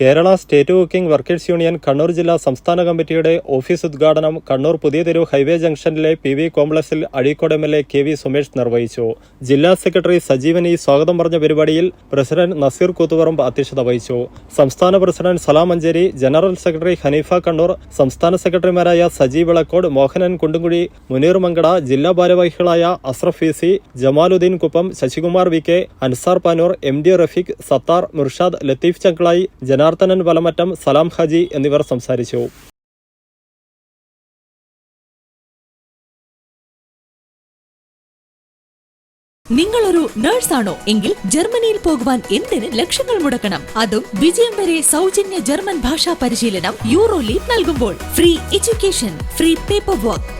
Kerala state working workers union Kannur ജില്ലാ സംസ്ഥാന കമ്മിറ്റിയുടെ ഓഫീസ് ഉദ്ഘാടനം കണ്ണൂർ പുതിയ തെരുവ് ഹൈവേ ജംഗ്ഷനിലെ പി വി കോംപ്ലക്സിൽ Azhikode M L A K V Sumesh നിർവഹിച്ചു. ജില്ലാ സെക്രട്ടറി സജീവൻ ഈ സ്വാഗതം പറഞ്ഞ പരിപാടിയിൽ പ്രസിഡന്റ് നസീർ കൂത്തുപറമ്പ് അധ്യക്ഷത വഹിച്ചു. സംസ്ഥാന president Salam Manjeri general secretary Haneefa Kannur സംസ്ഥാന സെക്രട്ടറിമാരായ സജീവ് വിളക്കോട് മോഹനൻ കുണ്ടുംകുഴി മുനീർ മങ്കട ജില്ലാ ഭാരവാഹികളായ Asraf P C Jamaluddin Kuppam Sasikumar V K Ansar Panoor M D Rafeeq Sathar Murshad Latheef Chankalayi Janardhanan Valamattam Salam Haji എന്നിവർ സംസാരിച്ചു. നിങ്ങളൊരു നേഴ്സാണോ? എങ്കിൽ ജർമ്മനിയിൽ പോകുവാൻ എന്തിന് ലക്ഷങ്ങൾ മുടക്കണം? അതും വിജയം വരെ സൗജന്യ ജർമ്മൻ ഭാഷാ പരിശീലനം യൂറോ ലീഗ് നൽകുമ്പോൾ. Free education free paper work.